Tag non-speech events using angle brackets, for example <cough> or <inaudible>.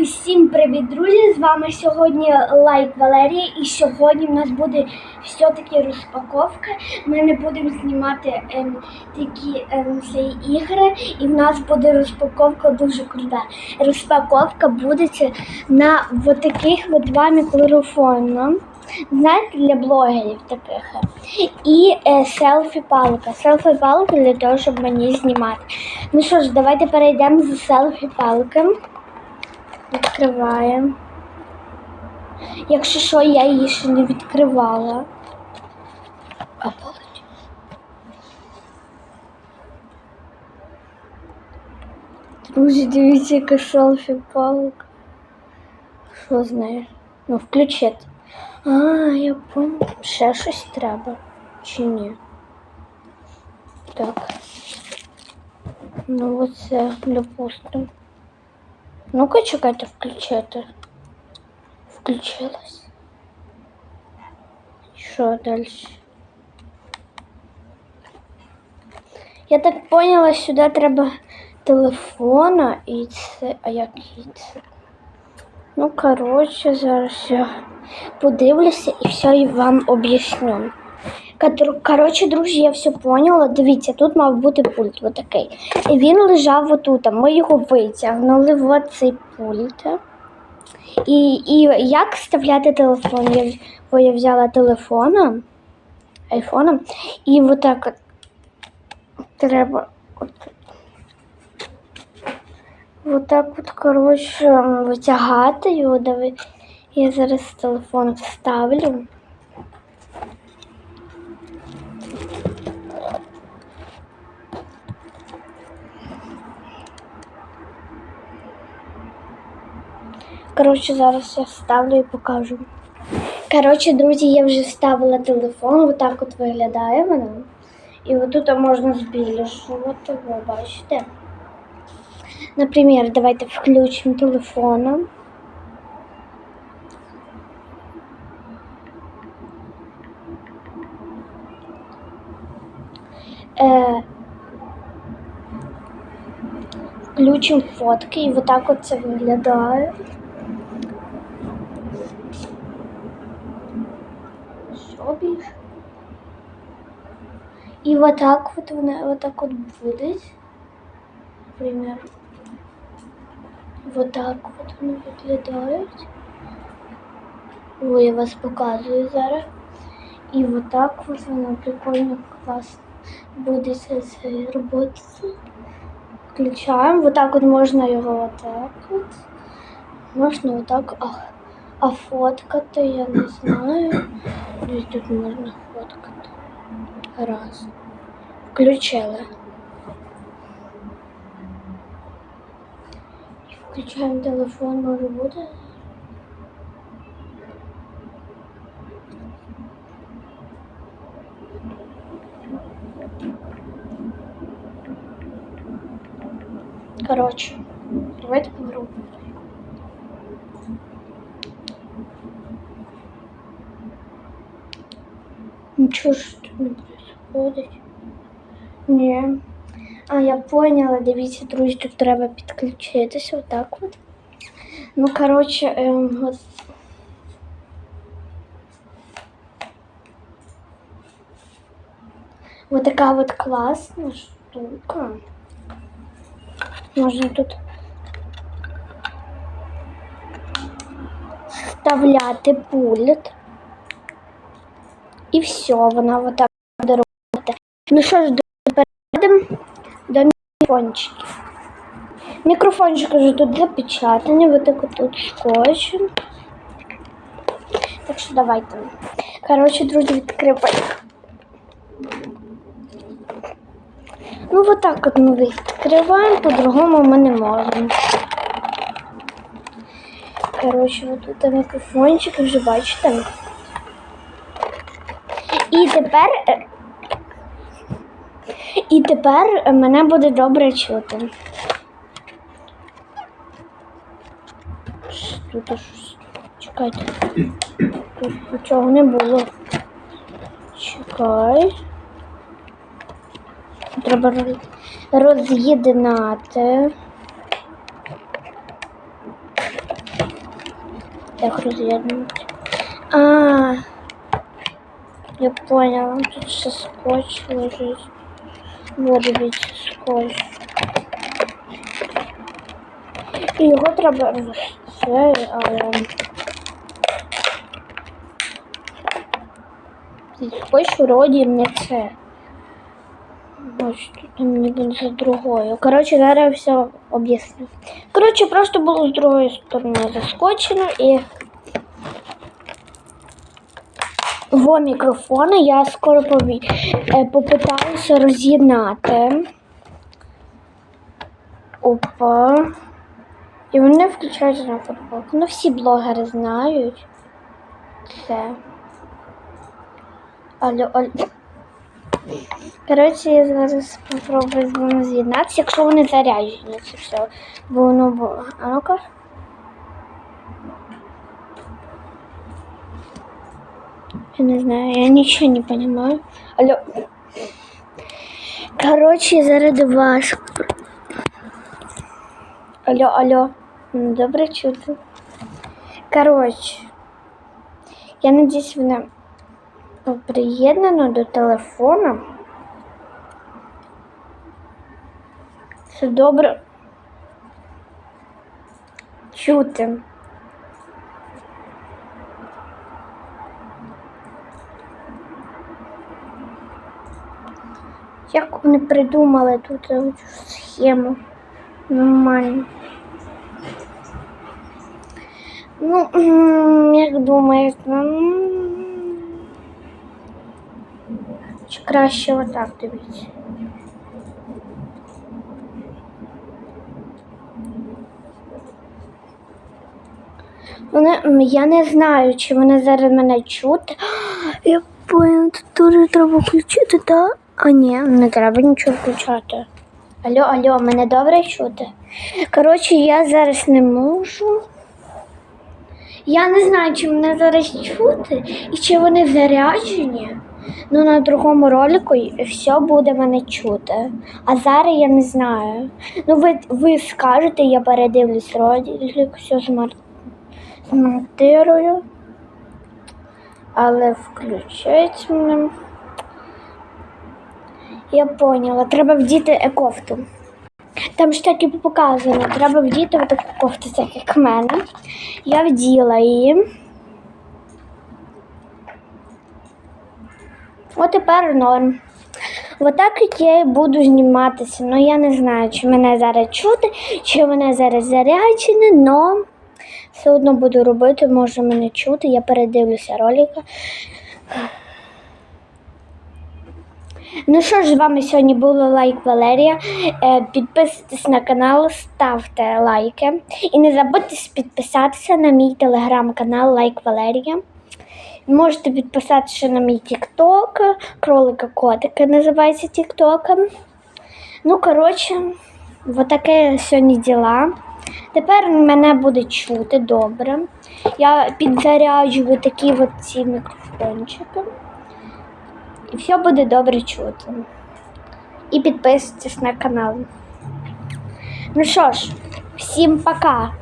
Усім привіт, друзі! З вами сьогодні Лайк Валерія, і сьогодні в нас буде все-таки розпаковка. Ми не будемо знімати ем, такі ем, ці ігри, і в нас буде розпаковка дуже крута. Розпаковка буде на таких два мікрофона. Знаєте, для блогерів таких. І е, селфі-палка. Селфі-палка для того, щоб мені знімати. Ну що ж, давайте перейдемо за селфі-палком. Відкриваємо. Якщо що, я її ще не відкривала. А палич. Друзі, дивіться, яка селфі палка. Що з? Ну, включити. А, я понял. Ще щось треба. Чи ні? Так. Ну, оце, допустимо. Ну-ка, чекайте, включити. Включилось. Що далі? Я так поняла, сюди треба телефона і це. А який це? Ну, коротше, зараз я подивлюся і все і вам об'ясню. Кор- Коротше, друзі, я все поняла. Дивіться, тут мав бути пульт отакий. І він лежав отут. Ми його витягнули в цей пульт. І, і як вставляти телефон? Я, бо я взяла телефоном, айфоном, і отак от треба. От, отак от, коротше, витягати його. Я зараз телефон вставлю. Коротше, зараз я вставлю і покажу. Коротше, друзі, я вже вставила телефон, отак от виглядає вона. І отут можна збільшувати, ви бачите. Наприклад, давайте включимо телефоном. Е, включимо фотки і отак от це виглядає. Більше? І отак от вони отак от будуть. Наприклад. Отак от вони виглядають. Ой, я вас показую зараз. І отак от воно прикольно класно буде робити. Включаємо. Вот так от можна його отак от. Можна отак. А, а фоткати я не знаю. Десь тут можна фоткати. Раз. Включили. Включаємо телефон, може буде. Короче, давайте поговорю. Ничего тут не происходит. Ні. А, я поняла, дивіться, друзі, тут треба підключитися отак от. Ну, коротше, ем, от. Вот така вот класна штука. Можна тут вставляти пульт. І все, вона вот так буде робити. Ну що ж, перейдемо до мікрофончиків. Мікрофончик вже тут запечатані, вот так от тут скотчем. Так що давайте. Коротше, друзі, відкриваємо. Ну, вот так от ми відкриваємо, по-другому ми не можемо. Коротше, от тут мікрофончик, вже бачите. І тепер. е, І тепер мене буде добре чути. Тут щось. Чекайте. Тут нічого не було. Чекай. Треба роз- роз'єднати. Як роз'єднувати. А, я поняла, тут ще скотч лежить. Вот, дивіться, скотч. І його треба все, але... Скотч вроді не це. Ось тут мені буде за другою. Коротше, зараз все об'ясню. Коротше, просто було з другої сторони заскочено і во мікрофони я скоро е, попитаюся роз'єднати. Опа. І вони включаються на футболку. Ну, всі блогери знають. Це. Алло, алло. Коротше, я зараз спробую з вами з'єднатися, якщо вони заряджені, це все. Бо воно було. А ну-ка. Я не знаю, я нічого не понимаю. Алло. Коротше, зараз важко. Алло, алло. М, Добре чути. Коротше. Я надіюсь, вона приєднано до телефона. Все добре. Чути. Як вони придумали тут цю схему? Нормально. Ну, як думаєш, м, чи краще отак дивіться? Вони, я не знаю, чи вони зараз мене чути. <gasps> Я поняла, тут теж треба включити, так? А ні, не треба нічого включати. Алло, алло, мене добре чути? Коротше, я зараз не можу. Я не знаю, чи мене зараз чути і чи вони заряджені. Ну, на другому ролику все буде мене чути. А зараз я не знаю. Ну, ви, ви скажете, я передивлюсь ролик, все змонтирую. Але включить мене. Я поняла, треба вдіти кофту. Там ж так і показано, треба вдіти таку кофту, так як в мене. Я вділа її. От тепер норм. Отак як я і буду зніматися. Ну я не знаю, чи мене зараз чути, чи мене зараз заряджене, но все одно буду робити, може мене чути, я передивлюся ролика. Ну що ж, з вами сьогодні була лайк Валерія. Е, Підписуйтесь на канал, ставте лайки. І не забудьте підписатися на мій телеграм-канал Лайк Валерія. Можете підписатися на мій тікток, кролика котика називається тіктоком. Ну, коротше, отаке сьогодні діла. Тепер мене буде чути добре. Я підзаряджую такі от ці мікрофончики. І все буде добре чути. І підписуйтесь на канал. Ну що ж, всім пока!